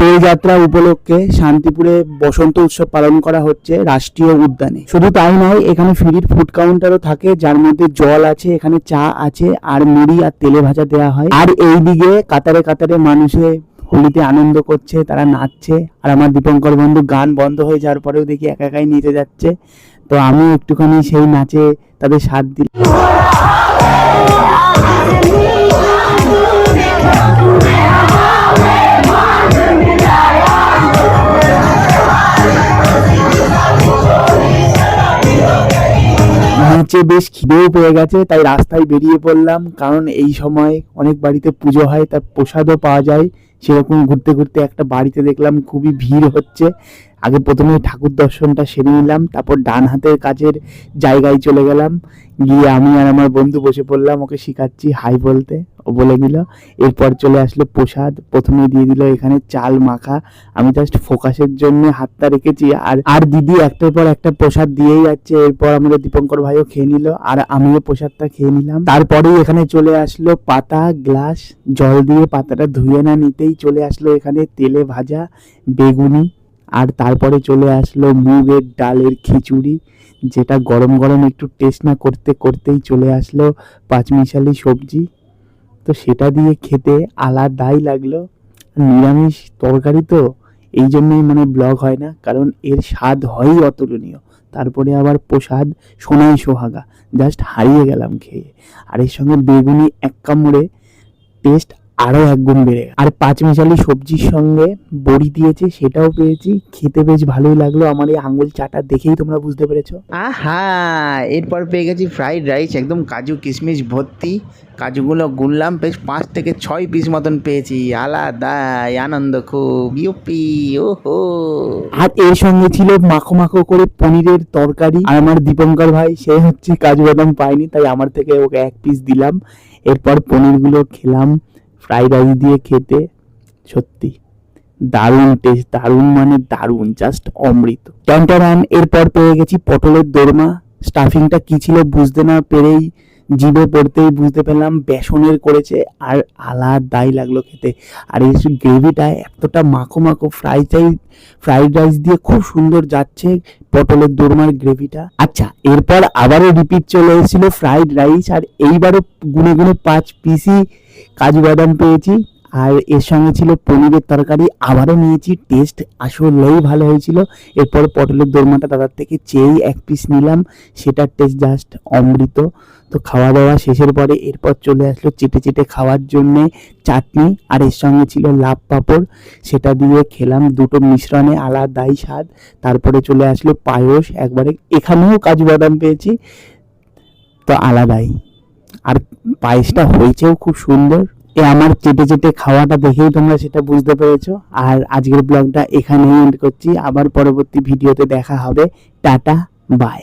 দোলযাত্রা উপলক্ষে শান্তিপুরে বসন্ত উৎসব পালন করা হচ্ছে রাষ্ট্রীয় উদ্যানে। শুধু তাই নয়, এখানে ফ্রির ফুড কাউন্টারও থাকে, যার মধ্যে জল আছে, এখানে চা আছে, আর মুড়ি আর তেলে ভাজা দেওয়া হয়। আর এইদিকে কাতারে কাতারে মানুষে হোলিতে আনন্দ করছে, তারা নাচছে। আর আমার দীপঙ্কর বন্ধু গান বন্ধ হয়ে যাওয়ার পরেও দেখি একা একাই নেচে যাচ্ছে। তো আমি একটুখানি সেই নাচে তাদের সাথ দিই। নাচে বেশ খিদেও পেয়ে গেছে, তাই রাস্তায় বেরিয়ে পড়লাম। কারণ এই সময় অনেক বাড়িতে পুজো হয়, তার প্রসাদও পাওয়া যায়। সেরকম ঘুরতে ঘুরতে একটা বাড়িতে দেখলাম খুবই ভিড় হচ্ছে। আগে প্রথমে ঠাকুর দর্শনটা সেরে নিলাম, তারপর ডান হাতের কাজের জায়গায় চলে গেলাম। গিয়ে আমি আর আমার বন্ধু বসে পড়লাম, ওকে শেখাচ্ছি হাই বলতে। বলে দিল। এরপর চলে আসলো প্রসাদ। প্রথমে দিয়ে দিল এখানে চাল মাখা। আমি জাস্ট ফোকাসের জন্য হাতটা রেখেছি। আর আর দিদি একটার পর একটা প্রসাদ দিয়েই যাচ্ছে। এরপর আমাদের দীপঙ্কর ভাইও খেয়ে নিল। আর আমিও প্রসাদটা খেয়ে নিলাম। তারপরেই এখানে চলে আসলো পাতা, গ্লাস। জল দিয়ে পাতাটা ধুয়ে না নিতেই চলে আসলো এখানে তেলে ভাজা বেগুনি। আর তারপরে চলে আসলো মুগের ডালের খিচুড়ি, যেটা গরম গরম একটু টেস্ট না করতে, করতেই চলে আসলো পাঁচমিশালি সবজি। তো সেটা দিয়ে খেতে আলাদাই লাগল। নিরামিষ তরকারি তো এই জন্যই মানে ব্লগ হয় না, কারণ এর স্বাদ হয়ই অতুলনীয়। তারপরে আবার প্রসাদ সোনাই সোহাগা জাস্ট হারিয়ে গেলাম খেয়ে। আর এর সঙ্গে বেগুনি এক কামড়ে টেস্ট আরও এক গুণ বেড়ে আর পাঁচ মিশালি সবজির সঙ্গে বড়ি দিয়েছে সেটাও পেয়েছি। খেতে বেশ ভালোই লাগল। আমার এই আঙুল চাটা দেখেই তোমরা বুঝতে পেরেছ। আহা! এরপর পেয়ে গেছি ফ্রাইড রাইস একদম কাজু কিশমিশ ভর্তি। কাজুগুলো গুনলাম বেশ পাঁচ থেকে ছয় পিস মতন পেয়েছি। আলাদাই আনন্দ খুব। ইউপি ওহো! আর এর সঙ্গে ছিল মাখো মাখো করে পনিরের তরকারি। আর আমার দীপঙ্কর ভাই সে হচ্ছে কাজু বাদাম পায়নি তাই আমার থেকে ওকে এক পিস দিলাম। এরপর পনিরগুলো খেলাম। ফ্রাইড রাইস দিয়ে খেতে, সত্যি। দারুণ টেস্ট দারুণ মানে দারুণ জাস্ট অমৃত। ট্যান্টারান এরপর পেয়ে গেছি পটলের দোরমা। স্টাফিংটা কি ছিল বুঝতে না পেরেই জিভে পড়তেই বুঝতে পেলাম বেসনের করেছে আর আলাদাই লাগল খেতে। আর এই গ্রেভিটা এতটা মাখো মাখো ফ্রাই চাই ফ্রাইড রাইস দিয়ে খুব সুন্দর যাচ্ছে পটলের দোরমার গ্রেভিটা। আচ্ছা এরপর আবারও রিপিট চলে এসেছিল ফ্রাইড রাইস আর এইবারও গুনে গুনে পাঁচ পিসি কাজু বাদাম পেয়েছি। আর এর সঙ্গে ছিল পনিরের তরকারি, আবারও নিয়েছি টেস্ট আসলেই ভালো হয়েছিল। এরপর পটলের দোরমাটা দাদার থেকে চেয়েই এক পিস নিলাম, সেটার টেস্ট জাস্ট অমৃত। তো খাওয়া দাওয়া শেষের পরে এরপর চলে আসলো চেটে চেটে খাওয়ার জন্যে চাটনি, আর এর সঙ্গে ছিল লাভ পাঁপড়, সেটা দিয়ে খেলাম দুটো মিশ্রণে আলাদাই স্বাদ। তারপরে চলে আসলো পায়েস, একবারে এখানেও কাজু বাদাম পেয়েছি, তো আলাদাই। আর পায়েসটা হয়েছেও খুব সুন্দর। এ আমার চেটে চেটে খাওয়াটা দেখেই তোমরা সেটা বুঝতে পেরেছ। আর আজকের ব্লগটা এখানেই এন্ড করছি। আবার পরবর্তী ভিডিওতে দেখা হবে। Tata bye